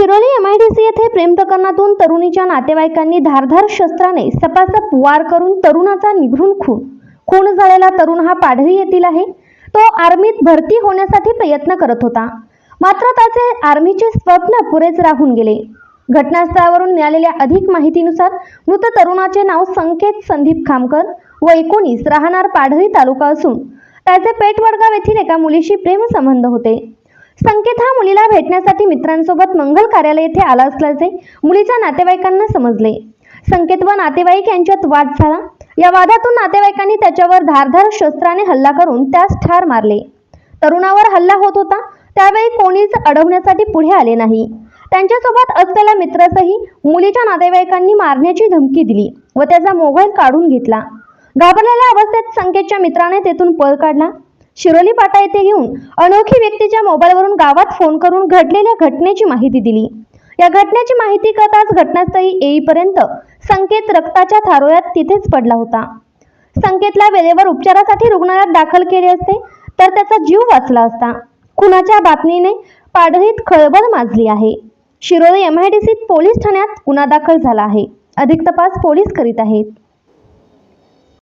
Shiroli MIDC येथे प्रेम प्रकरणातून तरुणीच्या नातेवाईकांनी धारधार शस्त्राने सपासप वार करून तरुणाचा निघून खून खून झालेला तरुण हा पाढरी येथील आहे. तो आर्मीत भरती होण्यासाठी प्रयत्न करत होता. मात्र त्याचे आर्मीचे स्वप्न पुरेच राहून गेले. घटनास्थळावरून मिळालेल्या अधिक माहितीनुसार मृत तरुणाचे नाव संकेत संदीप खामकर व एकोणीस राहणार पाढरी तालुका असून त्याचे पेटवडगाव येथील एका मुलीशी प्रेमसंबंध होते. संकेत हा मुलीला भेटण्यासाठी मित्रांसोबत मंगल कार्यालय येथे आला असल्याचे मुलीच्या नातेवाईकांना समजले. संकेत व नातेवाईक यांच्यात वाद झाला. या वादातून नातेवाईकांनी त्याच्यावर धारधार शस्त्राने हल्ला करून त्यास ठार मारले. तरुणावर हल्ला होत होता. त्यावेळी कोणीच अडवण्यासाठी पुढे आले नाही. त्यांच्यासोबत असलेल्या मित्रासही मुलीच्या नातेवाईकांनी मारण्याची धमकी दिली व त्याचा मोबाईल काढून घेतला. घाबरलेल्या अवस्थेत संकेतच्या मित्राने तेथून पळ काढला. शिरोली पाटा येथे घेऊन अनोखी व्यक्तीच्या मोबाईलवरून गावात फोन करून घडलेल्या घटनेची माहिती दिली. या घटनेची माहिती कळताच घटनास्थळी येईपर्यंत संकेत रक्ताच्या थारोळ्यात तिथेच पडला होता. संकेतला वेळेवर उपचारासाठी रुग्णालयात दाखल केले असते तर त्याचा जीव वाचला असता. खुनाच्या बातमीने पाडळीत खळबळ माजली आहे. शिरोली एमआयडीसीत पोलीस ठाण्यात गुन्हा दाखल झाला आहे. अधिक तपास पोलीस करीत आहेत.